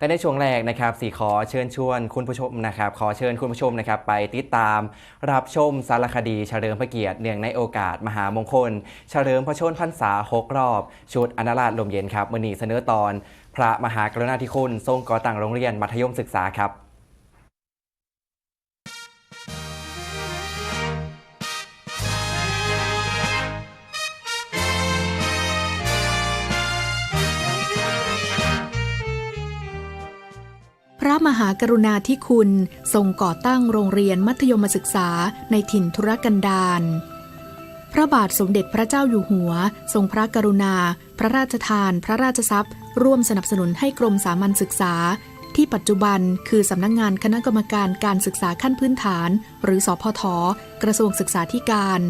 และในช่วงแรกนะครับสีขอเชิญชวนคุณผู้ชมนะครับขอเชิญคุณผู้ชมนะครับไปติดตามรับชมสารคดีเฉลิมพระเกียรติเนื่องในโอกาสมหามงคล เฉลิมพระชนพรรษาหกรอบ ชุดอนาราชลมเย็นครับมือนีเสนอตอน พระมหากรุณาธิคุณทรงก่อตั้งโรงเรียนมัธยมศึกษาครับ พระมหากรุณาธิคุณทรงก่อตั้งโรงเรียนมัธยมศึกษาในถิ่นทุรกันดารพระบาทสมเด็จพระเจ้าอยู่หัว ทรงพระกรุณา พระราชทาน พระราชทรัพย์ ร่วมสนับสนุนให้กรมสามัญศึกษา ที่ปัจจุบันคือสำนักงงานคณะกรรมการการศึกษาขั้นพื้นฐาน หรือสพท กระทรวงศึกษาธิการ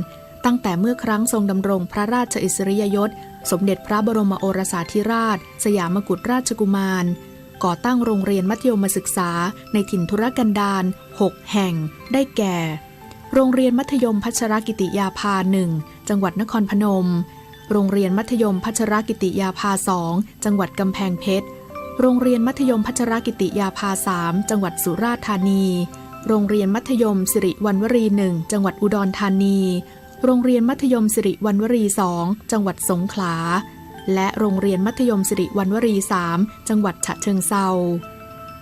ตั้งแต่เมื่อครั้งทรงดำรงพระราชอิสริยยศ สมเด็จพระบรมโอรสาธิราช สยามกุฎราชกุมาร ก่อตั้งโรงเรียนมัธยมศึกษาในถิ่นทุรกันดาร6 แห่ง ได้แก่ โรงเรียนมัธยมพัชรกิติยาภาหนึ่งจังหวัดนครพนม โรงเรียนมัธยมพัชรกิติยาภาสองจังหวัดกำแพงเพชร โรงเรียนมัธยมพัชรกิติยาภาสามจังหวัดสุราษฎร์ธานี โรงเรียนมัธยมสิริวัณวรีหนึ่งจังหวัดอุดรธานี โรงเรียนมัธยมสิริวัณวรีสองจังหวัดสงขลา และโรงเรียนมัธยมสิริวัณวรีสามจังหวัดฉะเชิงเซา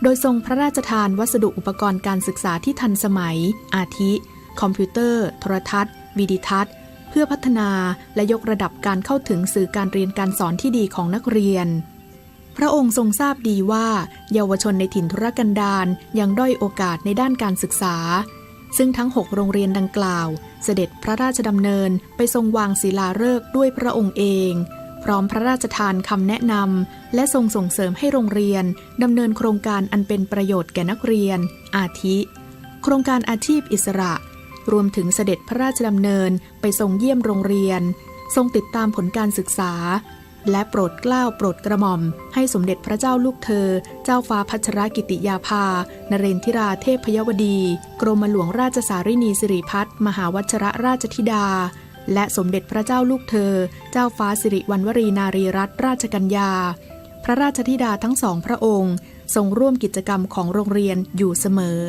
โดยทรงพระราชทานวัสดุอุปกรณ์การศึกษาที่ทันสมัย อาทิ คอมพิวเตอร์ โทรทัศน์ วิดิทัศน์ เพื่อพัฒนาและยกระดับการเข้าถึงสื่อการเรียนการสอนที่ดีของนักเรียน พระองค์ทรงทราบดีว่า เยาวชนในถิ่นทุรกันดารยังด้อยโอกาสในด้านการศึกษา ซึ่งทั้ง 6 โรงเรียนดังกล่าว เสด็จพระราชดำเนินไปทรงวางศิลาฤกษ์ด้วยพระองค์เอง พร้อมพระราชทานคำแนะนำและทรงส่งเสริมให้โรงเรียนดำเนินโครงการอันเป็นประโยชน์แก่นักเรียน อาทิ โครงการอาชีพอิสระ รวมถึงเสด็จพระราชดำเนินไปทรงเยี่ยมโรงเรียน ทรงติดตามผลการศึกษา และโปรดเกล้าโปรดกระหม่อม ให้สมเด็จพระเจ้าลูกเธอ เจ้าฟ้าพัชรกิติยาภา นเรนทิราเทพยวดี กรมหลวงราชสารินีสิริพัฒมหาวัชระราชธิดา และสมเด็จพระเจ้าลูกเธอ เจ้าฟ้าสิริวัณวรีนารีรัตนราชกัญญา พระราชธิดาทั้งสองพระองค์ ทรงร่วมกิจกรรมของโรงเรียนอยู่เสมอ